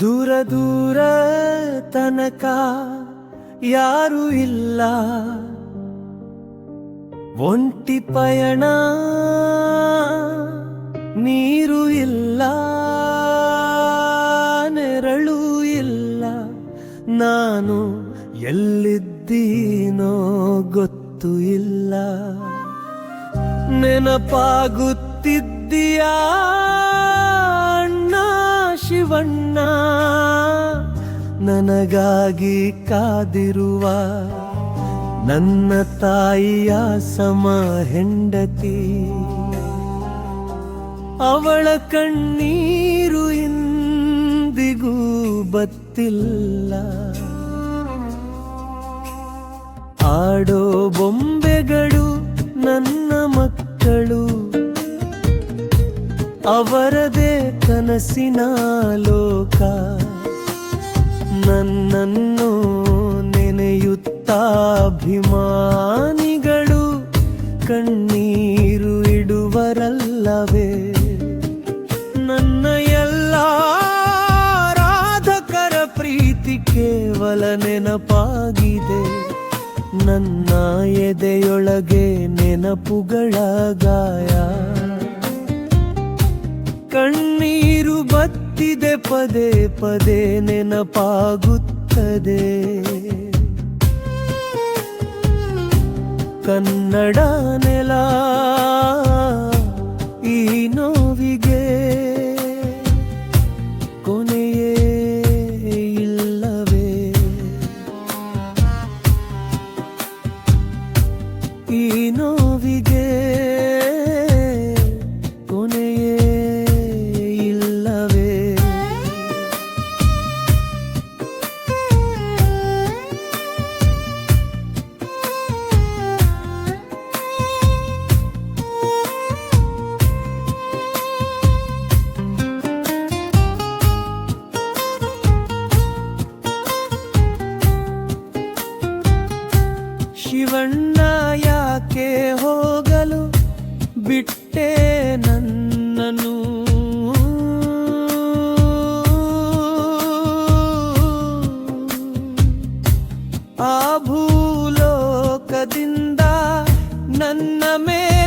ದೂರ ದೂರ ತನಕ ಯಾರು ಇಲ್ಲ. ಒಂಟಿ ಪಯಣ ನೀರು ಇಲ್ಲ. ಎಲ್ಲಿದ್ದೀನೋ ಗೊತ್ತು ಇಲ್ಲ. ನೆನಪಾಗುತ್ತಿದ್ದೀಯಾ ಅಣ್ಣ ಶಿವಣ್ಣ? ನನಗಾಗಿ ಕಾದಿರುವ ನನ್ನ ತಾಯಿಯ ಸಮ ಹೆಂಡತಿ. ಅವಳ ಕಣ್ಣೀರು ಇಂದಿಗೂ ಬತ್ತಿಲ್ಲ. ಆಡೋ ಬೊಂಬೆಗಳು ನನ್ನ ಮಕ್ಕಳು. ಅವರದೇ ಕನಸಿನ ಲೋಕ. ನನ್ನನ್ನು ನೆನೆಯುತ್ತಾಭಿಮಾನಿಗಳು ಕಣ್ಣೀರು ಇಡುವರಲ್ಲವೇ. ನನ್ನ ಎಲ್ಲ ರಾಧಕರ ಪ್ರೀತಿ ಕೇವಲ ನೆನಪಾಗಿದೆ. ನನ್ನ ಎದೆಯೊಳಗೆ ನೆನಪುಗಳ ಗಾಯ. ಕಣ್ಣೀರು ಬತ್ತಿದೆ ಪದೇ ಪದೇ ನೆನಪಾಗುತ್ತದೆ. ಕನ್ನಡ ನೆಲ ಶಿವಣ್ಣ ಯಾಕೆ ಹೋಗಲು ಬಿಟ್ಟೆ ನನ್ನನು ಆ ಭೂಲೋಕದಿಂದ ನನ್ನ ಮೇಲೆ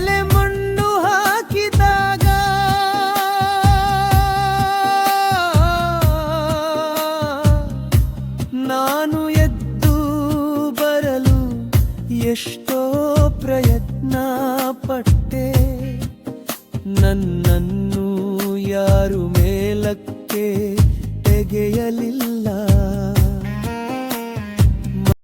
ಎಷ್ಟೋ ಪ್ರಯತ್ನ ಪಟ್ಟೆ. ನನ್ನನ್ನು ಯಾರು ಮೇಲಕ್ಕೆ ತೆಗೆಯಲಿಲ್ಲ.